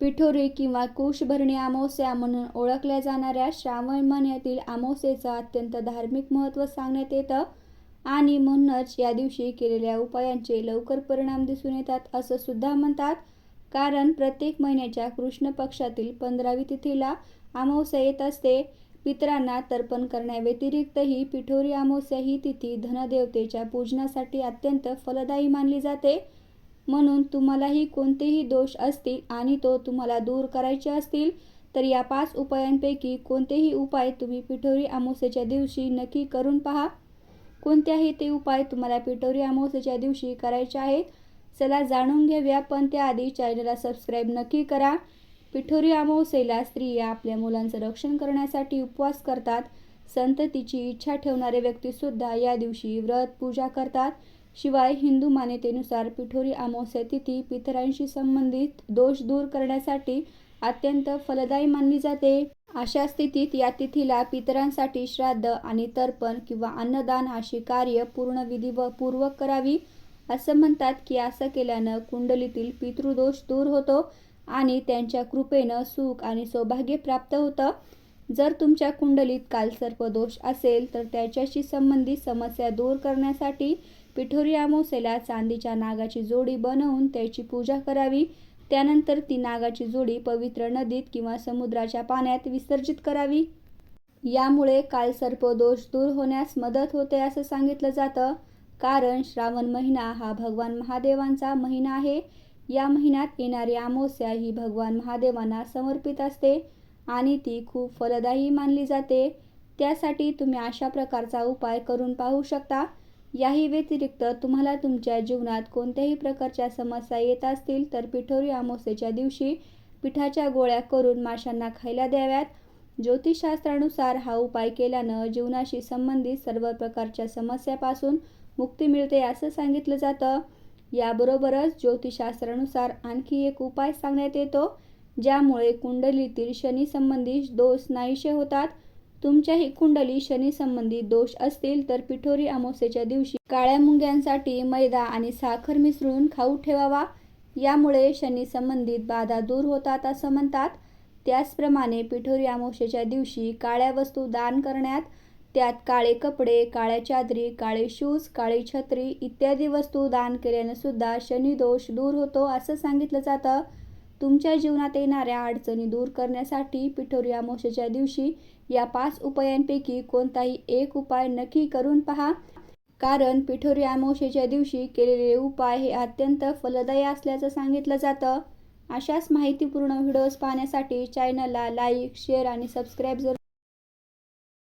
पिठोरी किंवा कुशभरणी अमावस्या म्हणून ओळखल्या जाणाऱ्या श्रावण महिन्यातील अमावस्येचं अत्यंत धार्मिक महत्त्व सांगण्यात येतं आणि म्हणूनच या दिवशी केलेल्या उपायांचे लवकर परिणाम दिसून येतात असं सुद्धा म्हणतात. कारण प्रत्येक महिन्याच्या कृष्ण पक्षातील पंधरावी तिथीला अमावस्या येत असते. पितरांना तर्पण करण्याव्यतिरिक्तही पिठोरी अमावस्या ही तिथी धनदेवतेच्या पूजनासाठी अत्यंत फलदायी मानली जाते. म्हणून तुम्हालाही कोणतेही दोष असतील आणि तो तुम्हाला दूर करायचे असतील तर या पाच उपायांपैकी कोणतेही उपाय तुम्ही पिठोरी अमावस्येच्या दिवशी नक्की करून पहा. कोणत्याही ते उपाय तुम्हाला पिठोरी अमावस्येच्या दिवशी करायचे आहेत चला जाणून घेऊया पण त्याआधी चॅनलला सबस्क्राईब नक्की करा. पिठोरी अमावस्येला स्त्रिया आपल्या मुलांचं रक्षण करण्यासाठी उपवास करतात. संततीची इच्छा ठेवणारे व्यक्तीसुद्धा या दिवशी व्रत पूजा करतात. शिवाय हिंदू मान्यतेनुसार पिठोरी अमावस्या तिथी पितरांशी संबंधित दोष दूर करण्यासाठी अत्यंत फलदायी मानली जाते. अशा स्थितीत या तिथीला पितरांसाठी श्राद्ध आणि तर्पण किंवा अन्नदान अशी कार्य पूर्ण पूर्वक करावी असं म्हणतात की असं केल्यानं कुंडलीतील पितृदोष दूर होतो आणि त्यांच्या कृपेनं सुख आणि सौभाग्य प्राप्त होतं. जर तुमच्या कुंडलीत कालसर्प दोष असेल तर त्याच्याशी संबंधित समस्या दूर करण्यासाठी पिठोरी अमावस्येला चांदीच्या नागाची जोडी बनवून त्याची पूजा करावी. त्यानंतर ती नागाची जोडी पवित्र नदीत किंवा समुद्राच्या पाण्यात विसर्जित करावी. यामुळे कालसर्प दोष दूर होण्यास मदत होते असं सांगितलं जातं. कारण श्रावण महिना हा भगवान महादेवांचा महिना आहे. या महिन्यात येणारी अमावस्या ही भगवान महादेवांना समर्पित असते. आणि ती खूप फलदायी मानली जाते. त्यासाठी तुम्ही अशा प्रकारचा उपाय करून पाहू शकता. याही व्यतिरिक्त तुम्हाला तुमच्या जीवनात कोणत्याही प्रकारच्या समस्या येत असतील तर पिठोरी अमावस्येच्या दिवशी पिठाच्या गोळ्या करून माशांना खायला द्याव्यात. ज्योतिषशास्त्रानुसार हा उपाय केल्यानं जीवनाशी संबंधित सर्व प्रकारच्या समस्यापासून मुक्ती मिळते असं सांगितलं जातं. याबरोबरच ज्योतिषशास्त्रानुसार आणखी एक उपाय सांगण्यात येतो. ज्यामुळे कुंडलीतील शनी संबंधित दोष नाहीसे होतात. तुमच्याही कुंडली शनी संबंधित दोष असतील तर पिठोरी अमावस्येच्या दिवशी काळ्या मुंग्यांसाठी मैदा आणि साखर मिसळून खाऊ ठेवावा. यामुळे शनी संबंधित बाधा दूर होतात असं म्हणतात. त्याचप्रमाणे पिठोरी अमावस्येच्या दिवशी काळ्या वस्तू दान करण्यात त्यात काळे कपडे काळ्या चादरी काळे शूज काळी छत्री इत्यादी वस्तू दान केल्याने सुद्धा शनी दोष दूर होतो असं सांगितलं जातं. तुमच्या जीवनात येणाऱ्या अडचणी दूर करण्यासाठी पिठोरी अमावस्येच्या दिवशी या पाच उपायांपैकी कोणताही एक उपाय नक्की करून पहा. कारण पिठोरी अमावस्येच्या दिवशी केलेले उपाय हे अत्यंत फलदायी असल्याचं सांगितलं जातं. अशाच माहितीपूर्ण व्हिडिओज पाहण्यासाठी चॅनलला लाईक शेअर आणि सबस्क्राईब जर